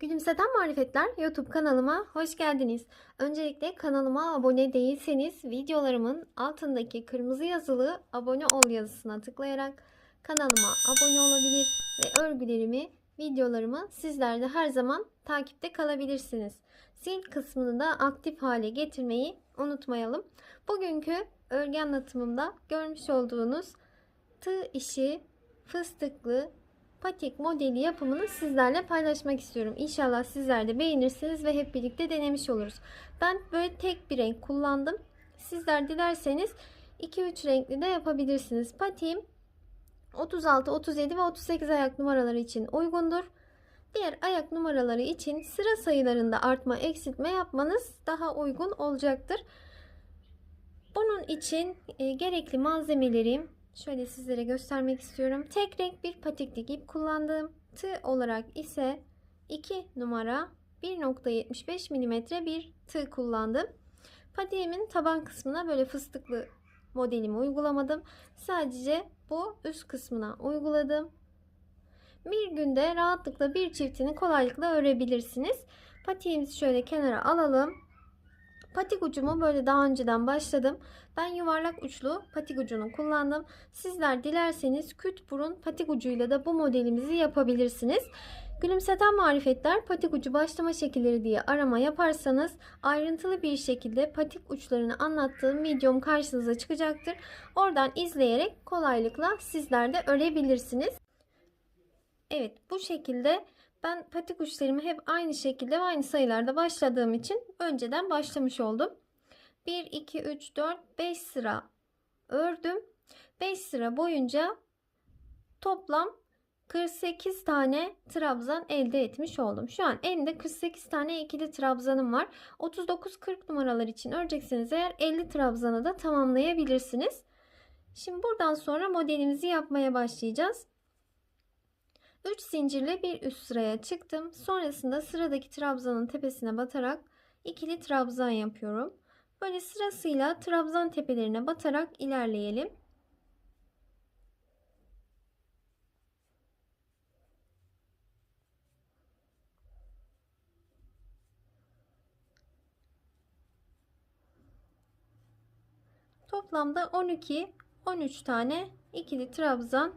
Gülümseten Marifetler YouTube kanalıma hoş geldiniz. Öncelikle kanalıma abone değilseniz videolarımın altındaki kırmızı yazılı abone ol yazısına tıklayarak kanalıma abone olabilir ve örgülerimi, videolarımı sizler de her zaman takipte kalabilirsiniz. Sil kısmını da aktif hale getirmeyi unutmayalım. Bugünkü örgü anlatımımda görmüş olduğunuz tığ işi fıstıklı patik modeli yapımını sizlerle paylaşmak istiyorum. İnşallah sizler de beğenirsiniz ve hep birlikte denemiş oluruz. Ben böyle tek bir renk kullandım. Sizler dilerseniz 2-3 renkli de yapabilirsiniz. Patiğim 36, 37 ve 38 ayak numaraları için uygundur. Diğer ayak numaraları için sıra sayılarında artma, eksiltme yapmanız daha uygun olacaktır. Bunun için e, gerekli malzemelerim Şöyle sizlere göstermek istiyorum. Tek renk bir patiklik ip kullandım. Tığ olarak ise 2 numara 1.75 mm bir tığ kullandım. Patiğimin taban kısmına böyle fıstıklı modelimi uygulamadım. Sadece bu üst kısmına uyguladım. Bir günde rahatlıkla bir çiftini kolaylıkla örebilirsiniz. Patiğimizi şöyle kenara alalım. Patik ucumu böyle daha önceden başladım. Ben yuvarlak uçlu patik ucunu kullandım. Sizler dilerseniz küt burun patik ucuyla da bu modelimizi yapabilirsiniz. Gülümseten marifetler patik ucu başlama şekilleri diye arama yaparsanız ayrıntılı bir şekilde patik uçlarını anlattığım videom karşınıza çıkacaktır. Oradan izleyerek kolaylıkla sizler de örebilirsiniz. Evet bu şekilde ben patik uçlarımı hep aynı şekilde ve aynı sayılarda başladığım için önceden başlamış oldum. 1, 2, 3, 4, 5 sıra ördüm. 5 sıra boyunca toplam 48 tane trabzan elde etmiş oldum. Şu an elimde 48 tane ikili trabzanım var. 39-40 numaralar için örecekseniz eğer 50 trabzanı da tamamlayabilirsiniz. Şimdi buradan sonra modelimizi yapmaya başlayacağız. 3 zincirle bir üst sıraya çıktım. Sonrasında sıradaki trabzanın tepesine batarak ikili trabzan yapıyorum. Böyle sırasıyla trabzan tepelerine batarak ilerleyelim. Toplamda 12 13 tane ikili trabzan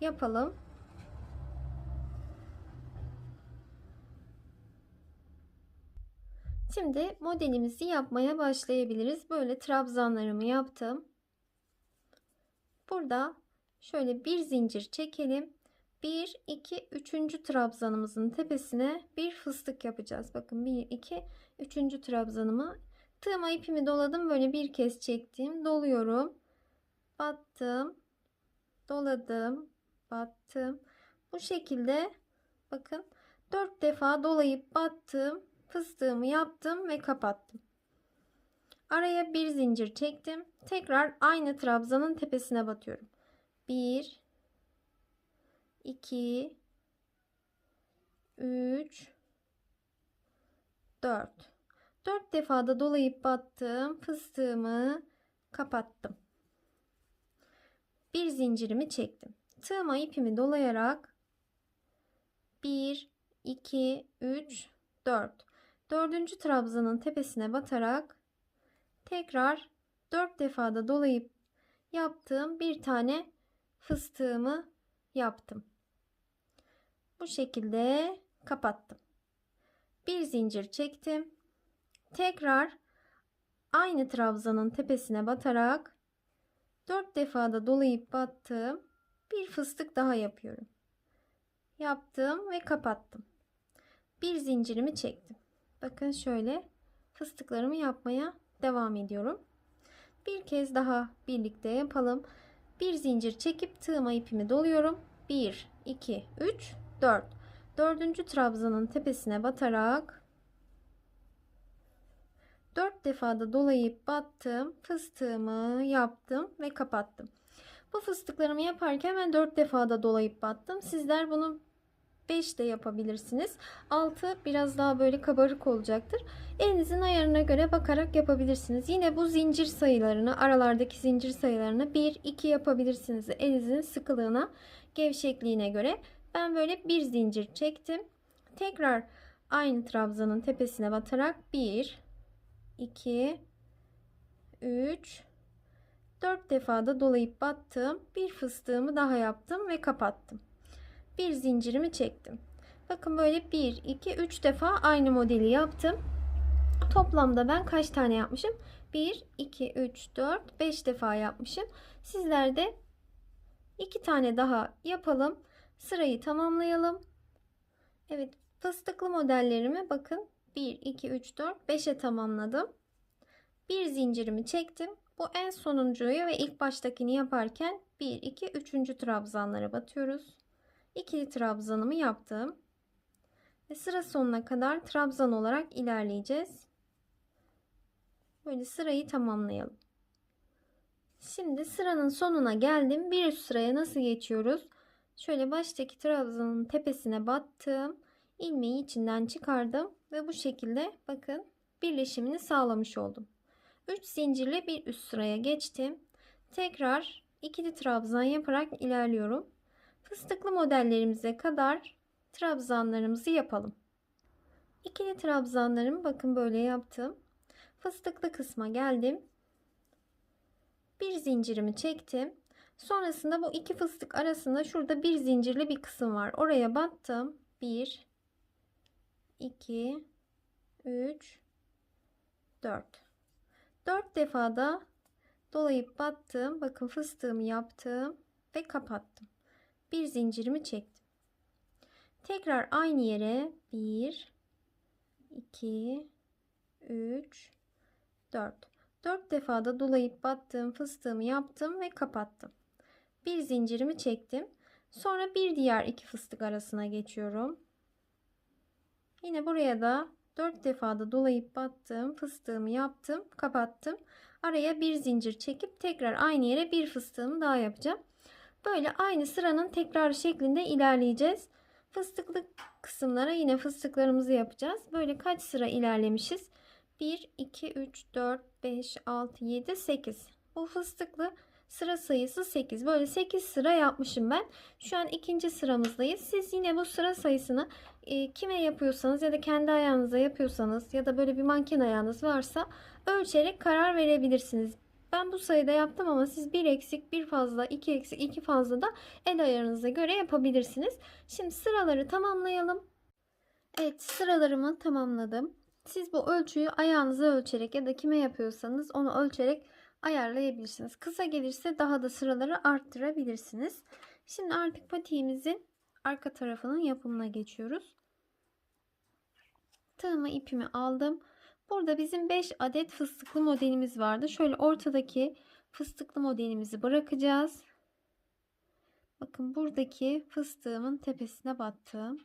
yapalım. Şimdi modelimizi yapmaya başlayabiliriz. Böyle trabzanlarımı yaptım. Burada şöyle bir zincir çekelim. 1 2 3. trabzanımızın tepesine bir fıstık yapacağız. Bakın 1 2 3. trabzanımı tığıma ipimi doladım. Böyle bir kez çektim. Doluyorum. Battım. Doladım. Battım. Bu şekilde bakın 4 defa dolayıp battım fıstığımı yaptım ve kapattım. Araya bir zincir çektim. Tekrar aynı trabzanın tepesine batıyorum. 1 2 3 4 4 defada dolayıp battım. Fıstığımı kapattım. Bir zincirimi çektim. Tığıma ipimi dolayarak 1 2 3 4 dördüncü trabzanın tepesine batarak tekrar dört defada dolayıp yaptığım bir tane fıstığımı yaptım. Bu şekilde kapattım. Bir zincir çektim. Tekrar aynı trabzanın tepesine batarak dört defada dolayıp battım. Bir fıstık daha yapıyorum. Yaptım ve kapattım. Bir zincirimi çektim. Bakın şöyle fıstıklarımı yapmaya devam ediyorum. Bir kez daha birlikte yapalım. Bir zincir çekip tığıma ipimi doluyorum. 1, 2, 3, 4. Dördüncü trabzanın tepesine batarak 4 defada dolayıp battım. Fıstığımı yaptım ve kapattım. Bu fıstıklarımı yaparken ben 4 defada dolayıp battım. Sizler bunu 5 de yapabilirsiniz. 6 biraz daha böyle kabarık olacaktır. Elinizin ayarına göre bakarak yapabilirsiniz. Yine bu zincir sayılarını aralardaki zincir sayılarını 1 2 yapabilirsiniz. Elinizin sıkılığına, gevşekliğine göre. Ben böyle bir zincir çektim. Tekrar aynı trabzanın tepesine batarak 1 2 3 4 defa da dolayıp battım. Bir fıstığımı daha yaptım ve kapattım. Bir zincirimi çektim. Bakın böyle 1 2 3 defa aynı modeli yaptım. Toplamda ben kaç tane yapmışım? 1 2 3 4 5 defa yapmışım. Sizler de 2 tane daha yapalım. Sırayı tamamlayalım. Evet, fıstıklı modellerimi bakın 1 2 3 4 5'e tamamladım. Bir zincirimi çektim. Bu en sonuncuyu ve ilk baştakini yaparken 1 2 3. trabzanlara batıyoruz. İkili trabzanımı yaptım. Ve sıra sonuna kadar trabzan olarak ilerleyeceğiz. Böyle sırayı tamamlayalım. Şimdi sıranın sonuna geldim. Bir üst sıraya nasıl geçiyoruz? Şöyle baştaki trabzanın tepesine battım. ilmeği içinden çıkardım ve bu şekilde bakın birleşimini sağlamış oldum. 3 zincirle bir üst sıraya geçtim. Tekrar ikili trabzan yaparak ilerliyorum. Fıstıklı modellerimize kadar trabzanlarımızı yapalım. İkili trabzanlarımı bakın böyle yaptım. Fıstıklı kısma geldim. Bir zincirimi çektim. Sonrasında bu iki fıstık arasında şurada bir zincirli bir kısım var. Oraya battım. 1 2 3 4 4 defa da dolayıp battım. Bakın fıstığımı yaptım ve kapattım. Bir zincirimi çektim. Tekrar aynı yere 1 2 3 4 4 defa da dolayıp battığım fıstığımı yaptım ve kapattım. Bir zincirimi çektim. Sonra bir diğer iki fıstık arasına geçiyorum. Yine buraya da 4 defa da dolayıp battım fıstığımı yaptım, kapattım. Araya bir zincir çekip tekrar aynı yere bir fıstığımı daha yapacağım. Böyle aynı sıranın tekrar şeklinde ilerleyeceğiz. Fıstıklı kısımlara yine fıstıklarımızı yapacağız. Böyle kaç sıra ilerlemişiz? 1, 2, 3, 4, 5, 6, 7, 8. Bu fıstıklı sıra sayısı 8. Böyle 8 sıra yapmışım ben. Şu an ikinci sıramızdayız. Siz yine bu sıra sayısını e, kime yapıyorsanız ya da kendi ayağınıza yapıyorsanız ya da böyle bir manken ayağınız varsa ölçerek karar verebilirsiniz. Ben bu sayıda yaptım ama siz bir eksik, bir fazla, iki eksik, iki fazla da el ayarınıza göre yapabilirsiniz. Şimdi sıraları tamamlayalım. Evet sıralarımı tamamladım. Siz bu ölçüyü ayağınıza ölçerek ya da kime yapıyorsanız onu ölçerek ayarlayabilirsiniz. Kısa gelirse daha da sıraları arttırabilirsiniz. Şimdi artık patiğimizin arka tarafının yapımına geçiyoruz. Tığımı ipimi aldım. Burada bizim 5 adet fıstıklı modelimiz vardı. Şöyle ortadaki fıstıklı modelimizi bırakacağız. Bakın buradaki fıstığımın tepesine battım.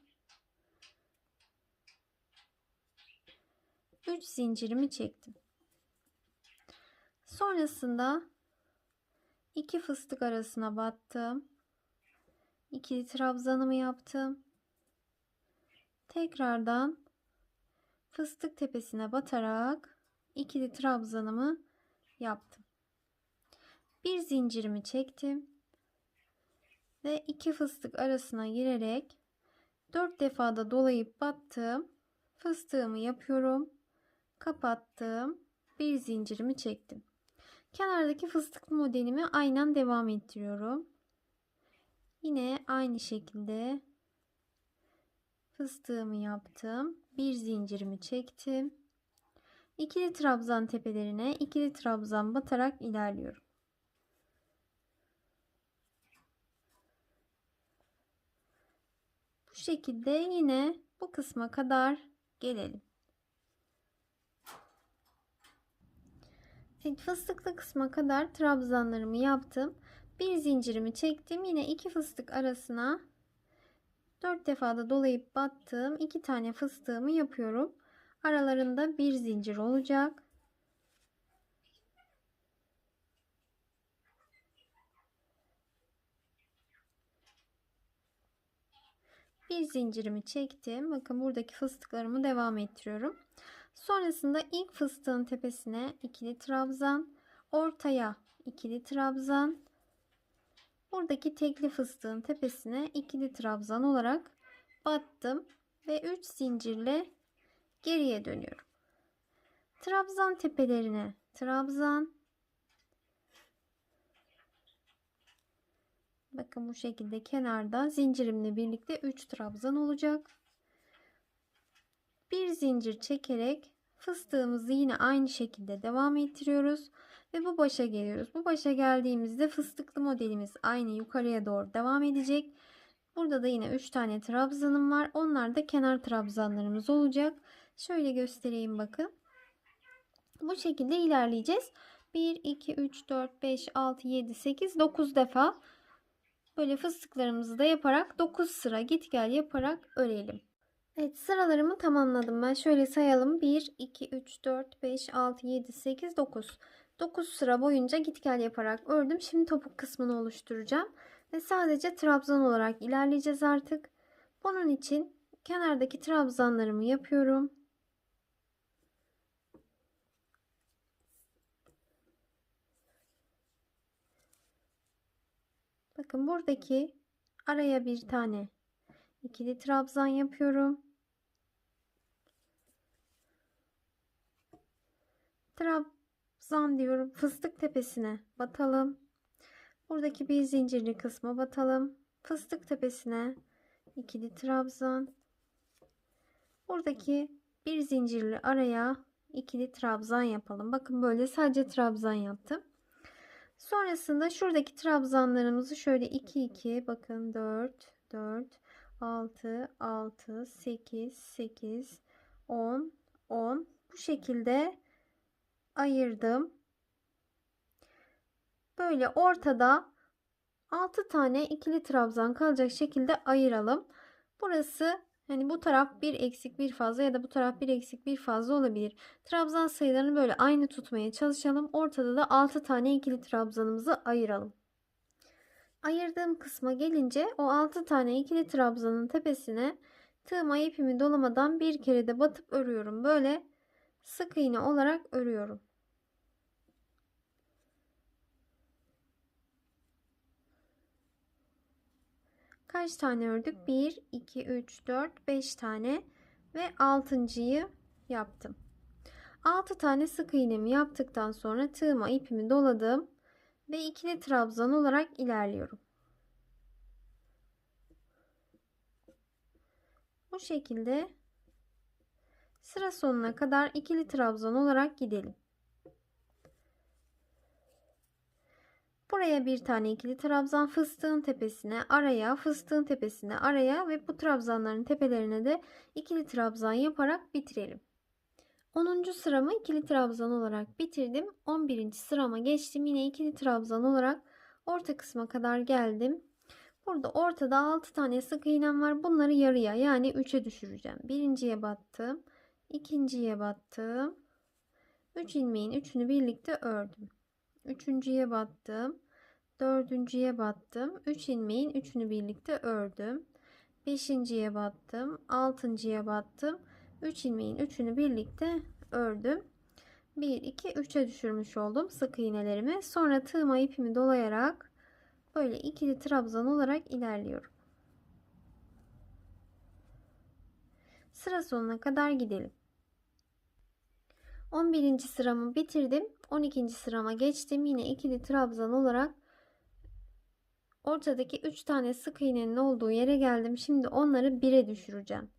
3 zincirimi çektim. Sonrasında iki fıstık arasına battım. İkili trabzanımı yaptım. Tekrardan fıstık tepesine batarak ikili trabzanımı yaptım. Bir zincirimi çektim ve iki fıstık arasına girerek dört defada dolayıp battım. Fıstığımı yapıyorum. Kapattım. Bir zincirimi çektim. Kenardaki fıstıklı modelimi aynen devam ettiriyorum. Yine aynı şekilde fıstığımı yaptım. Bir zincirimi çektim. İkili trabzan tepelerine ikili trabzan batarak ilerliyorum. Bu şekilde yine bu kısma kadar gelelim. Evet, fıstıklı kısma kadar trabzanlarımı yaptım. Bir zincirimi çektim. Yine iki fıstık arasına 4 defada dolayıp battığım iki tane fıstığımı yapıyorum. Aralarında bir zincir olacak. Bir zincirimi çektim. Bakın buradaki fıstıklarımı devam ettiriyorum. Sonrasında ilk fıstığın tepesine ikili trabzan, ortaya ikili trabzan, buradaki tekli fıstığın tepesine ikili trabzan olarak battım ve 3 zincirle geriye dönüyorum. Trabzan tepelerine trabzan. Bakın bu şekilde kenarda zincirimle birlikte 3 trabzan olacak. Bir zincir çekerek fıstığımızı yine aynı şekilde devam ettiriyoruz ve bu başa geliyoruz. Bu başa geldiğimizde fıstıklı modelimiz aynı yukarıya doğru devam edecek. Burada da yine 3 tane trabzanım var. Onlar da kenar trabzanlarımız olacak. Şöyle göstereyim bakın. Bu şekilde ilerleyeceğiz. 1, 2, 3, 4, 5, 6, 7, 8, 9 defa böyle fıstıklarımızı da yaparak 9 sıra git gel yaparak örelim. Evet sıralarımı tamamladım ben. Şöyle sayalım. 1, 2, 3, 4, 5, 6, 7, 8, 9. 9 sıra boyunca git gel yaparak ördüm. Şimdi topuk kısmını oluşturacağım. Ve sadece trabzan olarak ilerleyeceğiz artık. Bunun için kenardaki trabzanlarımı yapıyorum. Bakın buradaki araya bir tane ikili trabzan yapıyorum. Trabzan diyorum. Fıstık tepesine batalım. Buradaki bir zincirli kısma batalım. Fıstık tepesine ikili trabzan. Buradaki bir zincirli araya ikili trabzan yapalım. Bakın böyle sadece trabzan yaptım. Sonrasında şuradaki trabzanlarımızı şöyle 2 2 bakın 4 4 6 6 8 8 10 10 bu şekilde ayırdım. Böyle ortada 6 tane ikili trabzan kalacak şekilde ayıralım. Burası hani bu taraf bir eksik bir fazla ya da bu taraf bir eksik bir fazla olabilir. Trabzan sayılarını böyle aynı tutmaya çalışalım. Ortada da 6 tane ikili trabzanımızı ayıralım. Ayırdığım kısma gelince o 6 tane ikili trabzanın tepesine tığıma ipimi dolamadan bir kere de batıp örüyorum. Böyle sık iğne olarak örüyorum. Kaç tane ördük? 1, 2, 3, 4, 5 tane ve 6.yı yaptım. 6 tane sık iğnemi yaptıktan sonra tığıma ipimi doladım ve ikili trabzan olarak ilerliyorum. Bu şekilde sıra sonuna kadar ikili trabzan olarak gidelim. Buraya bir tane ikili trabzan fıstığın tepesine araya fıstığın tepesine araya ve bu trabzanların tepelerine de ikili trabzan yaparak bitirelim. 10. sıramı ikili trabzan olarak bitirdim. 11. sırama geçtim. Yine ikili trabzan olarak orta kısma kadar geldim. Burada ortada 6 tane sık iğnem var. Bunları yarıya yani 3'e düşüreceğim. Birinciye battım. İkinciye battım. 3 ilmeğin üçünü birlikte ördüm. Üçüncüye battım. Dördüncüye battım. 3 ilmeğin üçünü birlikte ördüm. Beşinciye battım. Altıncıya battım. 3 ilmeğin üçünü birlikte ördüm. 1 2 3'e düşürmüş oldum sık iğnelerimi. Sonra tığıma ipimi dolayarak böyle ikili trabzan olarak ilerliyorum. Sıra sonuna kadar gidelim. 11. sıramı bitirdim. 12. sırama geçtim. Yine ikili trabzan olarak ortadaki 3 tane sık iğnenin olduğu yere geldim. Şimdi onları 1'e düşüreceğim.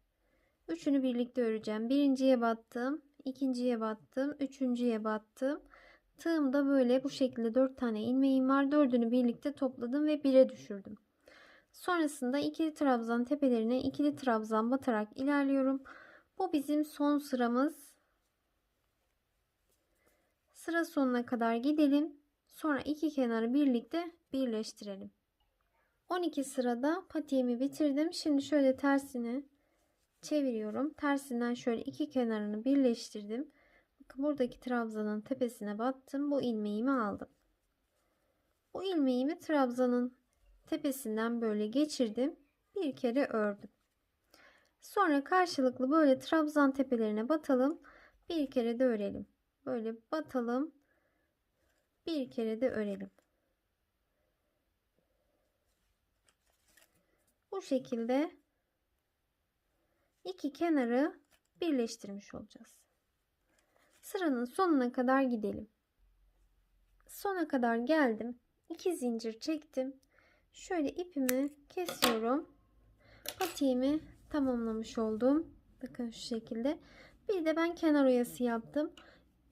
Üçünü birlikte öreceğim. Birinciye battım, ikinciye battım, üçüncüye battım. Tığımda böyle bu şekilde 4 tane ilmeğim var. Dördünü birlikte topladım ve 1'e düşürdüm. Sonrasında ikili trabzan tepelerine ikili trabzan batarak ilerliyorum. Bu bizim son sıramız. Sıra sonuna kadar gidelim. Sonra iki kenarı birlikte birleştirelim. 12 sırada patiğimi bitirdim. Şimdi şöyle tersini çeviriyorum. Tersinden şöyle iki kenarını birleştirdim. Bakın buradaki trabzanın tepesine battım. Bu ilmeğimi aldım. Bu ilmeğimi trabzanın tepesinden böyle geçirdim. Bir kere ördüm. Sonra karşılıklı böyle trabzan tepelerine batalım. Bir kere de örelim. Böyle batalım. Bir kere de örelim. Bu şekilde iki kenarı birleştirmiş olacağız. Sıranın sonuna kadar gidelim. Sona kadar geldim. 2 zincir çektim. Şöyle ipimi kesiyorum. Patiğimi tamamlamış oldum. Bakın şu şekilde. Bir de ben kenar oyası yaptım.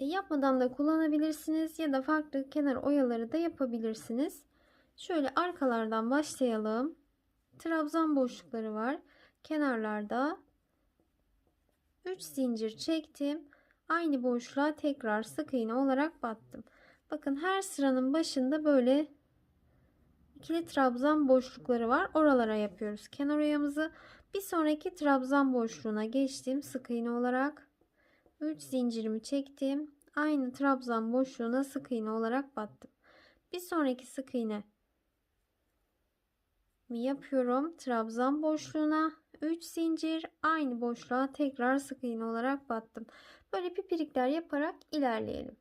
E, yapmadan da kullanabilirsiniz ya da farklı kenar oyaları da yapabilirsiniz. Şöyle arkalardan başlayalım. Trabzan boşlukları var. Kenarlarda 3 zincir çektim. Aynı boşluğa tekrar sık iğne olarak battım. Bakın her sıranın başında böyle ikili trabzan boşlukları var. Oralara yapıyoruz kenar oyamızı. Bir sonraki trabzan boşluğuna geçtim sık iğne olarak. 3 zincirimi çektim. Aynı trabzan boşluğuna sık iğne olarak battım. Bir sonraki sık iğne yapıyorum. Trabzan boşluğuna 3 zincir aynı boşluğa tekrar sık iğne olarak battım. Böyle pipirikler yaparak ilerleyelim.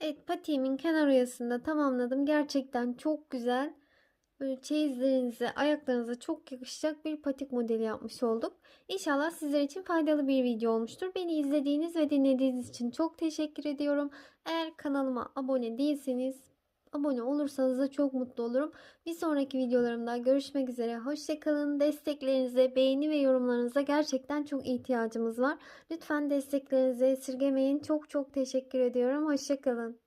Evet patiğimin kenar oyasını tamamladım. Gerçekten çok güzel. Böyle çeyizlerinize, ayaklarınıza çok yakışacak bir patik modeli yapmış olduk. İnşallah sizler için faydalı bir video olmuştur. Beni izlediğiniz ve dinlediğiniz için çok teşekkür ediyorum. Eğer kanalıma abone değilseniz abone olursanız da çok mutlu olurum. Bir sonraki videolarımda görüşmek üzere. Hoşçakalın. Desteklerinize, beğeni ve yorumlarınıza gerçekten çok ihtiyacımız var. Lütfen desteklerinizi esirgemeyin. Çok çok teşekkür ediyorum. Hoşçakalın.